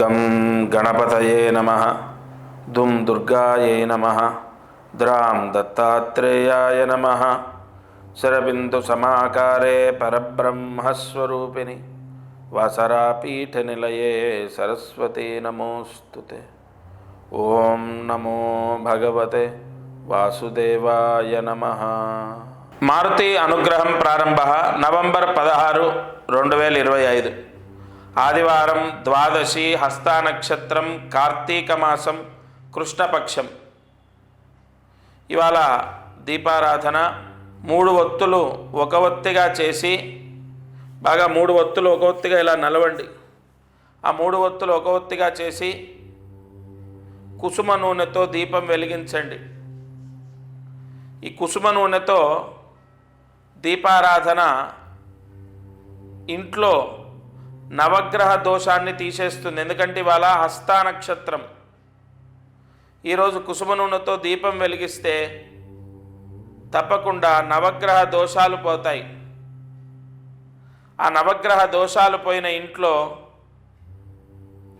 గం గణపతయే నమ దుం దుర్గాయే నమ ద్రాం దత్తాత్రేయాయ నమ శరబిందు సమాకారే పరబ్రహ్మస్వరూపిణి వసరాపీఠ నిలయే సరస్వతీ నమోస్తు ఓం నమో భగవతే వాసుదేవాయ నమ మారుతి అనుగ్రహం ప్రారంభ నవంబర్ పదహారు రెండు వేల ఇరవై ఐదు ఆదివారం ద్వాదశి హస్తా నక్షత్రం కార్తీక మాసం కృష్ణపక్షం. ఇవాళ దీపారాధన మూడు ఒత్తులు ఒక ఒత్తిగా చేసి బాగా మూడు ఒత్తులు ఒక ఒత్తిగా ఇలా నలవండి. ఆ మూడు ఒత్తులు ఒక ఒత్తిగా చేసి కుసుమ నూనెతో దీపం వెలిగించండి. ఈ కుసుమ నూనెతో దీపారాధన ఇంట్లో నవగ్రహ దోషాన్ని తీసేస్తుంది. ఎందుకంటే ఇవాళ హస్తా నక్షత్రం. ఈరోజు కుసుమ నూనెతో దీపం వెలిగిస్తే తప్పకుండా నవగ్రహ దోషాలు పోతాయి. ఆ నవగ్రహ దోషాలు పోయిన ఇంట్లో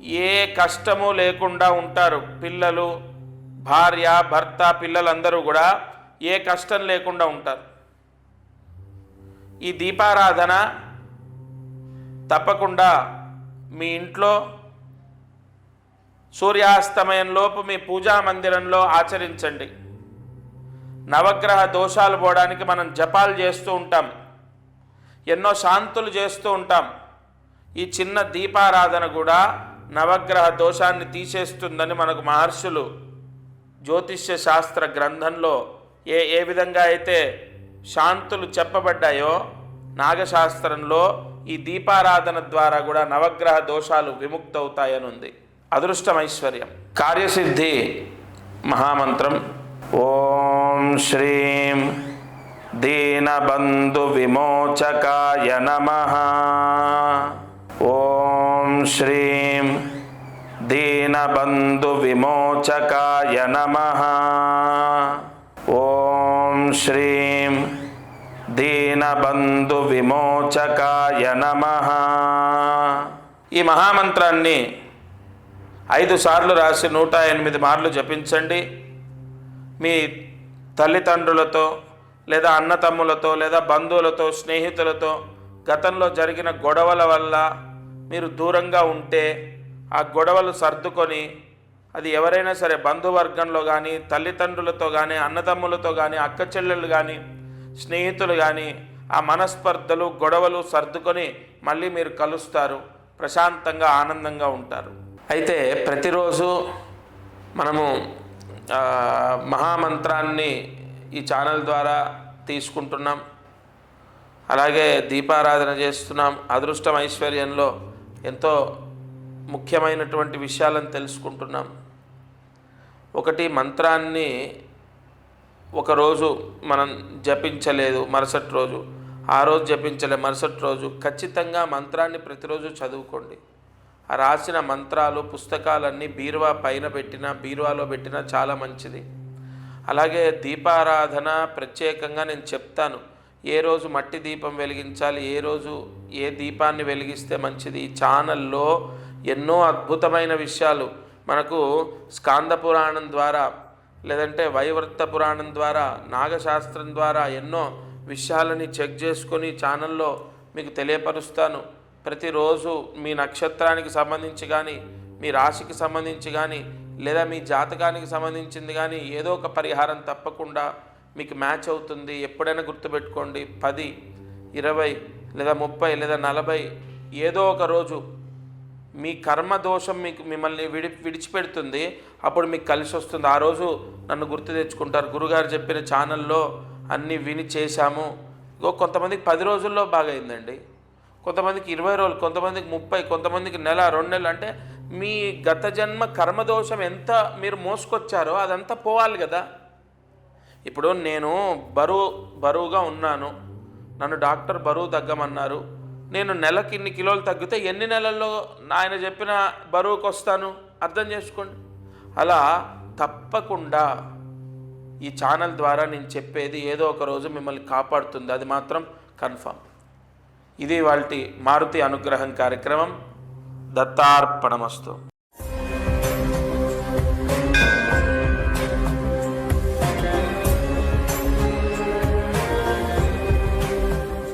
ఏ కష్టము లేకుండా ఉంటారు. పిల్లలు భార్య భర్త పిల్లలందరూ కూడా ఏ కష్టం లేకుండా ఉంటారు. ఈ దీపారాధన తప్పకుండా మీ ఇంట్లో సూర్యాస్తమయంలోపు మీ పూజా మందిరంలో ఆచరించండి. నవగ్రహ దోషాలు పోవడానికి మనం జపాలు చేస్తూ ఉంటాం. ఎన్నో శాంతులు చేస్తూ ఉంటాం. ఈ చిన్న దీపారాధన కూడా నవగ్రహ దోషాన్ని తీసేస్తుందని మనకు మహర్షులు జ్యోతిష్య శాస్త్ర గ్రంథంలో ఏ ఏ విధంగా అయితే శాంతులు చెప్పబడ్డాయో నాగశాస్త్రంలో ఈ దీపారాధన ద్వారా కూడా నవగ్రహ దోషాలు విముక్తవుతాయనుంది. అదృష్టం ఐశ్వర్యం కార్యసిద్ధి మహామంత్రం. ఓం శ్రీం దీనబంధు విమోచకాయ నమ. ఓం శ్రీం దీనబంధు విమోచకాయ నమ. ఓం శ్రీం దీనబంధు విమోచకాయ నమ. ఈ మహామంత్రాన్ని ఐదు సార్లు రాసి నూట ఎనిమిది మార్లు జపించండి. మీ తల్లిదండ్రులతో లేదా అన్నతమ్ములతో లేదా బంధువులతో స్నేహితులతో గతంలో జరిగిన గొడవల వల్ల మీరు దూరంగా ఉంటే ఆ గొడవలు సర్దుకొని అది ఎవరైనా సరే బంధువర్గంలో కానీ తల్లిదండ్రులతో కానీ అన్నతమ్ములతో కానీ అక్క చెల్లెళ్ళు కానీ స్నేహితులు కానీ ఆ మనస్పర్ధలు గొడవలు సర్దుకొని మళ్ళీ మీరు కలుస్తారు. ప్రశాంతంగా ఆనందంగా ఉంటారు. అయితే ప్రతిరోజు మనము మహామంత్రాన్ని ఈ ఛానల్ ద్వారా తీసుకుంటున్నాం. అలాగే దీపారాధన చేస్తున్నాం. అదృష్టం ఐశ్వర్యంలో ఎంతో ముఖ్యమైనటువంటి విషయాలను తెలుసుకుంటున్నాం. ఒకటి మంత్రాన్ని ఒకరోజు మనం జపించలేదు మరుసటి రోజు ఆ రోజు జపించలే మరుసటి రోజు. ఖచ్చితంగా మంత్రాన్ని ప్రతిరోజు చదువుకోండి. ఆ రాసిన మంత్రాలు పుస్తకాలన్నీ బీరువా పైన పెట్టినా బీరువాలో పెట్టినా చాలా మంచిది. అలాగే దీపారాధన ప్రత్యేకంగా నేను చెప్తాను. ఏ రోజు మట్టి దీపం వెలిగించాలి ఏ రోజు ఏ దీపాన్ని వెలిగిస్తే మంచిది? ఈ ఛానల్లో ఎన్నో అద్భుతమైన విషయాలు. మనకు స్కాంద పురాణం ద్వారా లేదంటే వైవర్త పురాణం ద్వారా నాగశాస్త్రం ద్వారా ఎన్నో విషయాలని చెక్ చేసుకొని ఛానల్లో మీకు తెలియపరుస్తాను. ప్రతిరోజు మీ నక్షత్రానికి సంబంధించి కానీ మీ రాశికి సంబంధించి కానీ లేదా మీ జాతకానికి సంబంధించింది కానీ ఏదో ఒక పరిహారం తప్పకుండా మీకు మ్యాచ్ అవుతుంది. ఎప్పుడైనా గుర్తుపెట్టుకోండి పది ఇరవై లేదా ముప్పై లేదా నలభై ఏదో ఒక రోజు మీ కర్మ దోషం మీకు మిమ్మల్ని విడి విడిచిపెడుతుంది. అప్పుడు మీకు కలిసి వస్తుంది ఆ రోజు నన్ను గుర్తు తెచ్చుకుంటారు. గురుగారు చెప్పిన ఛానల్లో అన్నీ విని చేశాము. ఇగో కొంతమందికి పది రోజుల్లో బాగా అయిందండి కొంతమందికి ఇరవై రోజులు కొంతమందికి ముప్పై కొంతమందికి నెల రెండు నెలలు అంటే మీ గత జన్మ కర్మదోషం ఎంత మీరు మోసుకొచ్చారో అదంతా పోవాలి కదా. ఇప్పుడు నేను బరువు బరువుగా ఉన్నాను. నన్ను డాక్టర్ బరువు తగ్గమన్నారు. నేను నెలకి ఇన్ని కిలోలు తగ్గితే ఎన్ని నెలల్లో ఆయన చెప్పిన బరువుకు వస్తాను అర్థం చేసుకోండి. అలా తప్పకుండా ఈ ఛానల్ ద్వారా నేను చెప్పేది ఏదో ఒక రోజు మిమ్మల్ని కాపాడుతుంది. అది మాత్రం కన్ఫర్మ్ ఇది వాళ్ళ మారుతి అనుగ్రహం కార్యక్రమం. దత్తార్పణమస్తు.